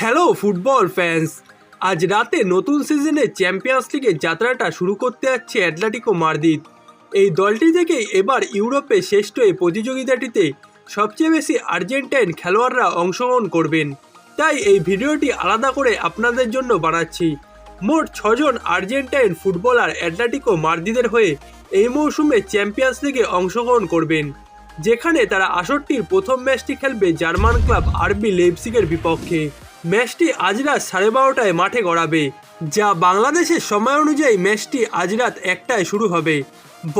Hello football fans, আজ রাতে নতুন সিজনে চ্যাম্পিয়ন্স লিগের যাত্রাটা শুরু করতে যাচ্ছে অ্যাটলেটিকো মাদ্রিদ। এই দলটি থেকে এবার ইউরোপে শ্রেষ্ঠ এই প্রতিযোগিতাটিতে সবচেয়ে বেশি আর্জেন্টাইন খেলোয়াড়রা অংশগ্রহণ করবেন। তাই এই ভিডিওটি আলাদা করে আপনাদের জন্য বানাচ্ছি। মোট ছজন আর্জেন্টাইন ফুটবলার অ্যাটলেটিকো মাদ্রিদের হয়ে এই মৌসুমে চ্যাম্পিয়ন্স লিগে অংশগ্রহণ করবেন, যেখানে তারা আসরটির প্রথম ম্যাচটি খেলবে জার্মান ক্লাব আরবি লেপসিকের বিপক্ষে। ম্যাচটি আজ রাত সাড়ে বারোটায় মাঠে গড়াবে, যা বাংলাদেশের সময় অনুযায়ী ম্যাচটি আজ রাত একটায় শুরু হবে।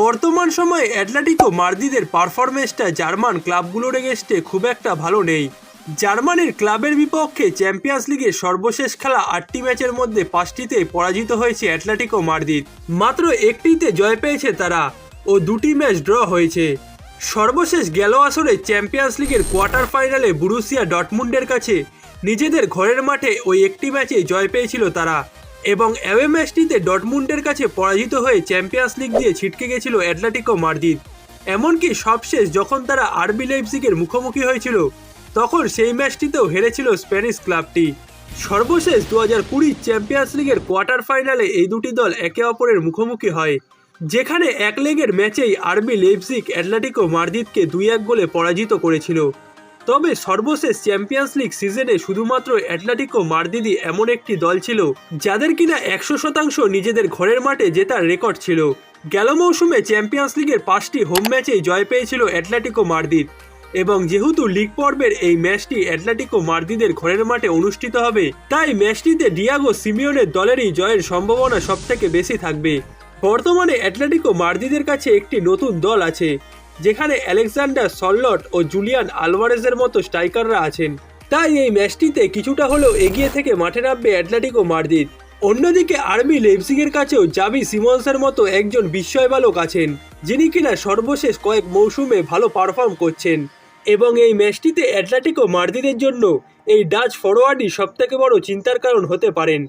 বর্তমান সময়ে অ্যাটলেটিকো মার্দিদের পারফরমেন্সটা জার্মান ক্লাবগুলোর এগেস্টে খুব একটা ভালো নেই। জার্মানির ক্লাবের বিপক্ষে চ্যাম্পিয়ন্স লিগের সর্বশেষ খেলা আটটি ম্যাচের মধ্যে পাঁচটিতে পরাজিত হয়েছে অ্যাটলেটিকো মার্দিদ। মাত্র একটিতে জয় পেয়েছে তারা ও দুটি ম্যাচ ড্র হয়েছে। সর্বশেষ গেল আসরে চ্যাম্পিয়ন্স লিগের কোয়ার্টার ফাইনালে বুরুসিয়া ডটমুন্ডের কাছে নিজেদের ঘরের মাঠে ওই একটি ম্যাচে জয় পেয়েছিল তারা এবং অ্যাওয়ে ম্যাচটিতে ডটমুন্ডের কাছে পরাজিত হয়ে চ্যাম্পিয়ন্স লিগ দিয়ে ছিটকে গেছিল অ্যাটলেটিকো মার্দিদ এমনকি সবশেষ যখন তারা আরবি লাইপজিগের মুখোমুখি হয়েছিল, তখন সেই ম্যাচটিতেও হেরেছিল স্প্যানিশ ক্লাবটি। সর্বশেষ দু হাজার কুড়ি চ্যাম্পিয়ন্স লিগের কোয়ার্টার ফাইনালে এই দুটি দল একে অপরের মুখোমুখি হয়, যেখানে এক লেগের ম্যাচেই আরবি লেপজিক অ্যাটলেটিকো মার্দিদকে দুই এক গোলে পরাজিত করেছিল। তবে সর্বশেষ চ্যাম্পিয়ন্স লিগ সিজনে শুধুমাত্র অ্যাটলেটিকো মার্দিদি এমন একটি দল ছিল, যাদের কিনা একশো শতাংশ নিজেদের ঘরের মাঠে জেতার রেকর্ড ছিল। গেল মৌসুমে চ্যাম্পিয়ন্স লিগের পাঁচটি হোম ম্যাচেই জয় পেয়েছিল অ্যাটলেটিকো মার্দিদ। এবং যেহেতু লিগ পর্বের এই ম্যাচটি অ্যাটলেটিকো মার্দিদের ঘরের মাঠে অনুষ্ঠিত হবে, তাই ম্যাচটিতে ডিয়াগো সিমিওনের দলেরই জয়ের সম্ভাবনা সবথেকে বেশি থাকবে। বর্তমানে অ্যাটলেটিকো মার্দিদের কাছে একটি নতুন দল আছে। যেখানে অ্যালেকজান্ডার সল্লট ও জুলিয়ান আলভারেজের মতো স্ট্রাইকাররা আছেন। তাই এই ম্যাচটিতে কিছুটা হলেও এগিয়ে থেকে মাঠে নামবে অ্যাটলেটিকো মার্দিদ অন্যদিকে আর্মি লেপসিগের কাছেও জাবি সিমন্সের মতো একজন বিস্ময় বালক আছেন, যিনি কিনা সর্বশেষ কয়েক মৌসুমে ভালো পারফর্ম করছেন। এবং এই ম্যাচটিতে অ্যাটলেটিকো মার্দিদের জন্য এই ডাচ ফরোয়ার্ডই সবথেকে বড় চিন্তার কারণ হতে পারেন।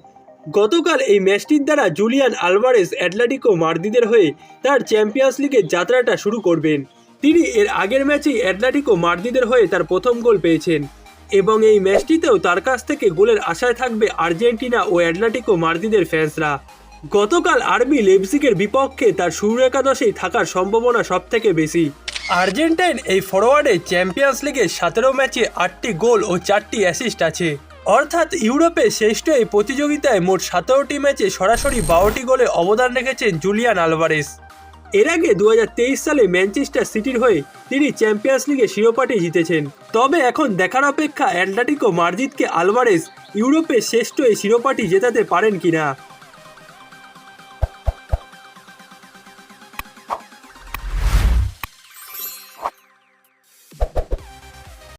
গতকাল এই ম্যাচটির দ্বারা জুলিয়ান আলভারেস অ্যাটলেটিকো মার্দিদের হয়ে তার চ্যাম্পিয়ন্স লিগের যাত্রাটা শুরু করবেন। তিনি এর আগের ম্যাচেই অ্যাটলেটিকো মার্দিদের হয়ে তার প্রথম গোল পেয়েছেন। এবং এই ম্যাচটিতেও তার কাছ থেকে গোলের আশায় থাকবে আর্জেন্টিনা ও অ্যাটলেটিকো মার্দিদের ফ্যান্সরা। গতকাল আরবি লেপসিকের বিপক্ষে তার শুরু একাদশেই থাকার সম্ভাবনা সবথেকে বেশি। আর্জেন্টাইন এই ফরওয়ার্ডে চ্যাম্পিয়ন্স লিগের সতেরো ম্যাচে আটটি গোল ও চারটি অ্যাসিস্ট আছে। অর্থাৎ ইউরোপে শ্রেষ্ঠ এই প্রতিযোগিতায় মোট সতেরোটি ম্যাচে সরাসরি বারোটি গোলে অবদান রেখেছেন জুলিয়ান আলভারেস। এর আগে দু হাজার তেইশ সালে ম্যানচেস্টার সিটির হয়ে তিনি চ্যাম্পিয়ন্স লিগে শিরোপাটি জিতেছেন। তবে এখন দেখার অপেক্ষা অ্যাটলেটিকো মার্জিদকে আলভারেস ইউরোপে শ্রেষ্ঠ এই শিরোপাটি জেতাতে পারেন কিনা?